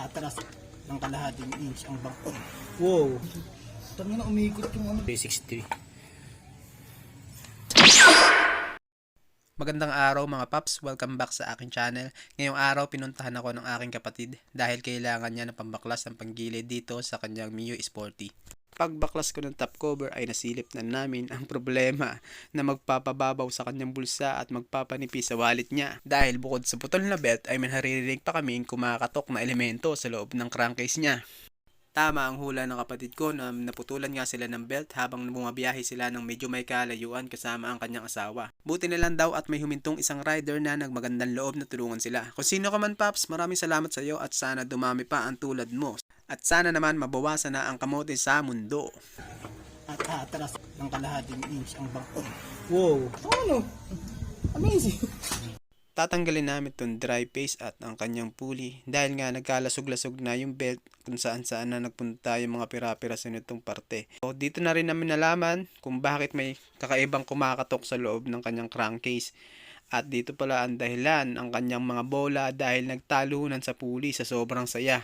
atras ng kalahating inch ang bangko. Wow. Tangin na umikot yung ano. 363. Magandang araw mga paps, welcome back sa aking channel. Ngayong araw pinuntahan ako ng aking kapatid dahil kailangan niya ng pambaklas ng panggilid dito sa kanyang Mio Sporty. Pagbaklas ko ng top cover ay nasilip na namin ang problema na magpapababaw sa kanyang bulsa at magpapanipis sa wallet niya. Dahil bukod sa putol na belt ay may naririnig pa kaming kumakatok na elemento sa loob ng crankcase niya. Tama ang hula ng kapatid ko na naputulan nga sila ng belt habang bumabiyahe sila ng medyo may kalayuan kasama ang kanyang asawa. Buti na lang daw at may humintong isang rider na nagmagandang loob na tulungan sila. Kung sino ka man Paps, maraming salamat sa iyo at sana dumami pa ang tulad mo. At sana naman mabawasan na ang kamote sa mundo. At atras ng kalahating inch ang bangko. Wow. Ano? Amazing. Tatanggalin namin tong dry paste at ang kanyang pulley dahil nga nagkalasog-lasog na yung belt kung saan saan na nagpunta yung mga pira-piraso nitong parte. So, dito na rin namin nalaman kung bakit may kakaibang kumakatok sa loob ng kanyang crankcase. At dito pala ang dahilan ang kanyang mga bola dahil nagtalunan sa pulley sa sobrang saya.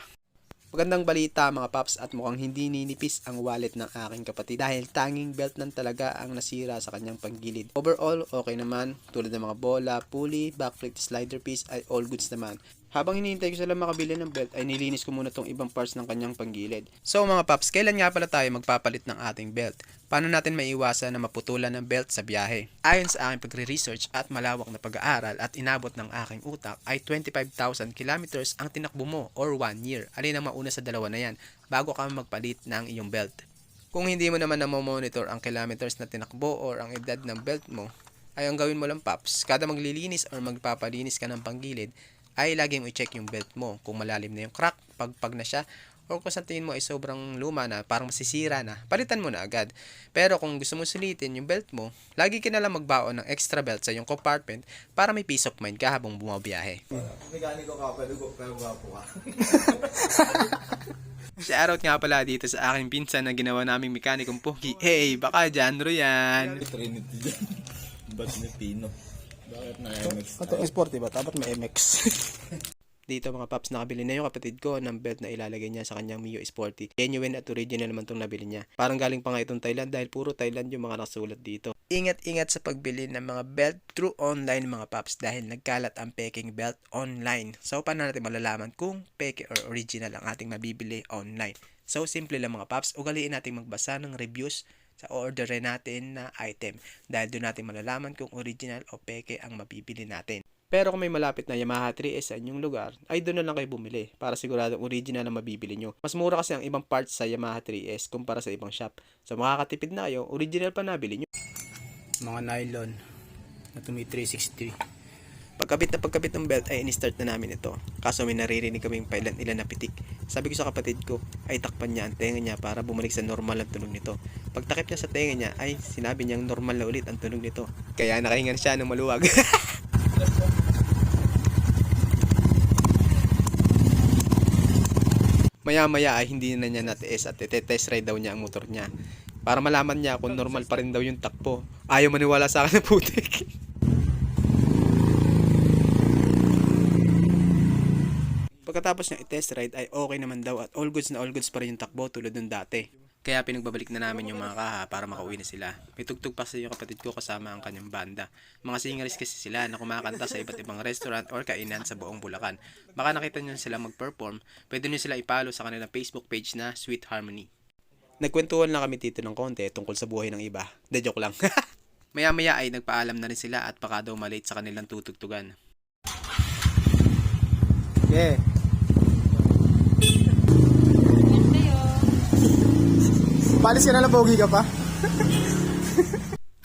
Magandang balita mga paps at mukhang hindi ninipis ang wallet ng aking kapatid dahil tanging belt nan talaga ang nasira sa kanyang panggilid. Overall, okay naman tulad ng mga bola, pulley, backplate, slider piece ay all goods naman. Habang hinihintay ko sila makabili ng belt ay nilinis ko muna tong ibang parts ng kanyang panggilid. So mga paps, kailan nga pala tayo magpapalit ng ating belt? Paano natin maiwasan na maputulan ng belt sa biyahe? Ayon sa aking pagre-research at malawak na pag-aaral at inabot ng aking utak ay 25,000 kilometers ang tinakbo mo or 1 year. Alin ang mauna sa dalawa na yan bago ka magpalit ng iyong belt. Kung hindi mo naman na-monitor ang kilometers na tinakbo or ang edad ng belt mo, ay ang gawin mo lang paps, kada maglilinis or magpapalinis ka ng panggilid, ay laging i-check yung belt mo kung malalim na yung crack, pagpag na siya, or kung sa tingin mo ay sobrang luma na, parang masisira na, palitan mo na agad. Pero kung gusto mo sulitin yung belt mo, lagi ka na lang magbaon ng extra belt sa yung compartment para may peace of mind ka habang bumabiyahe. Mekaniko ka, pero pero gwapo ka. Shoutout nga pala dito sa aking pinsan na ginawa naming mekanikong pogi. Hey, baka genre yan. Trinity dyan. Ba't may Pino? Bakit na MX? Ito sporty ba? Dapat may MX. Dito mga paps, nakabili na yung kapatid ko ng belt na ilalagay niya sa kanyang Mio Sporty. Genuine at original naman itong nabili niya. Parang galing pa nga itong Thailand dahil puro Thailand yung mga nakasulat dito. Ingat-ingat sa pagbili ng mga belt through online mga paps dahil nagkalat ang peking belt online. So paano natin malalaman kung peke or original ang ating mabibili online? So simple lang mga paps, ugaliin natin magbasa ng reviews sa orderin natin na item dahil doon natin malalaman kung original o peke ang mabibili natin. Pero kung may malapit na Yamaha 3S sa inyong lugar, ay doon na lang kayo bumili para siguradong original ang mabibili nyo. Mas mura kasi ang ibang parts sa Yamaha 3S kumpara sa ibang shop. So makakatipid na kayo, original pa nabili nyo. Mga nylon na tumi 363. Pagkabit na pagkabit ng belt ay in-start na namin ito. Kaso may naririnig kaming pailan ilan na pitik. Sabi ko sa kapatid ko ay takpan niya ang tenga niya para bumalik sa normal ang tunog nito. Pagtakip niya sa tenga niya ay sinabi niyang normal na ulit ang tunog nito. Kaya nakahingan siya ng maluwag. Maya-maya ay hindi na niya natiis at ite-test ride daw niya ang motor niya. Para malaman niya kung normal pa rin daw yung takbo. Ayaw maniwala sa akin na putik. Pagkatapos niya i-test ride ay okay naman daw at all goods na all goods pa rin yung takbo tulad ng dati. Kaya pinagbabalik na namin yung mga kaha para makauwi na sila. May tugtog pa sa yung kapatid ko kasama ang kanyang banda. Mga singaris kasi sila na kumakanta sa iba't ibang restaurant or kainan sa buong Bulacan. Baka nakita nyo sila mag-perform, pwede nyo sila ipalo sa kanilang Facebook page na Sweet Harmony. Nagkwentuhan lang kami dito ng konti tungkol sa buhay ng iba. De joke lang. Maya-maya ay nagpaalam na rin sila at baka daw malate sa kanilang tutugtugan. Yeah. Palis ka na pogi ka pa.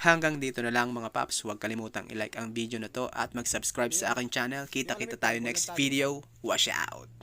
Hanggang dito na lang mga paps, huwag kalimutang i-like ang video na to at mag-subscribe sa aking channel. Kita-kita tayo next video. Wash out!